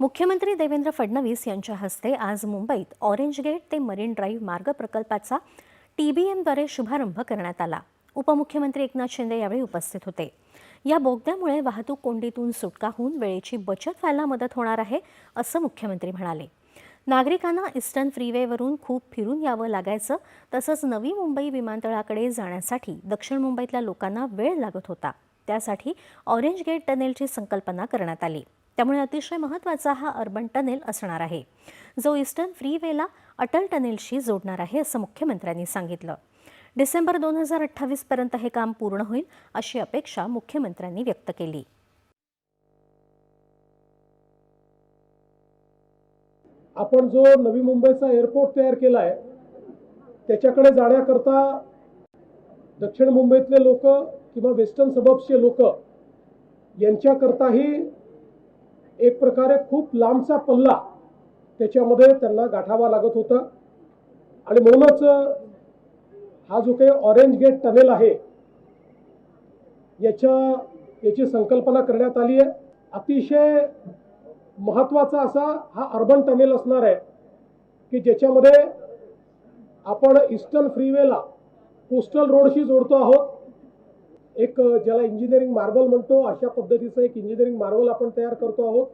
मुख्यमंत्री देवेंद्र फडणवीस यांच्या हस्ते आज मुंबईत ऑरेंज गेट ते मरीन ड्राईव्ह मार्ग प्रकल्पाचा टीबीएमद्वारे शुभारंभ करण्यात आला. उपमुख्यमंत्री एकनाथ शिंदे यावेळी उपस्थित होते. या बोगद्यामुळे वाहतूक कोंडीतून सुटका होऊन वेळेची बचत व्हायला मदत होणार आहे असं मुख्यमंत्री म्हणाले. नागरिकांना इस्टर्न फ्रीवेवरून खूप फिरून यावं लागायचं तसंच नवी मुंबई विमानतळाकडे जाण्यासाठी दक्षिण मुंबईतल्या लोकांना वेळ लागत होता. त्यासाठी ऑरेंज गेट टनेलची संकल्पना करण्यात आली. त्यामुळे अतिशय महत्त्वाचा हा अर्बन टनेल असणार आहे. जो ईस्टर्न फ्रीवेला अटल टनेलशी जोडणार आहे असं मुख्यमंत्र्यांनी सांगितलं. डिसेंबर दोन हजार अठ्ठावीसपर्यंत हे काम पूर्ण होईल अशी अपेक्षा मुख्यमंत्र्यांनी व्यक्त केली. आपण जो नवी मुंबईचा एअरपोर्ट तयार केला आहे त्याच्याकडे जाण्याकरता दक्षिण मुंबईतले लोक किंवा वेस्टर्न सबब्सचे लोक यांच्याकरताही एक प्रकारे खूप लांबचा पल्ला त्याच्यामध्ये त्यांना गाठावा लागत होता. आणि म्हणूनच हा जो काही ऑरेंज गेट टनेल आहे याच्या याची संकल्पना करण्यात आली आहे. अतिशय महत्त्वाचा असा हा अर्बन टनेल असणार आहे की ज्याच्यामध्ये आपण ईस्टर्न फ्रीवेला कोस्टल रोडशी जोडतो आहोत. एक ज्याला इंजिनिअरिंग मार्बल म्हणतो अशा पद्धतीचं एक इंजिनिअरिंग मार्बल आपण तयार करतो आहोत.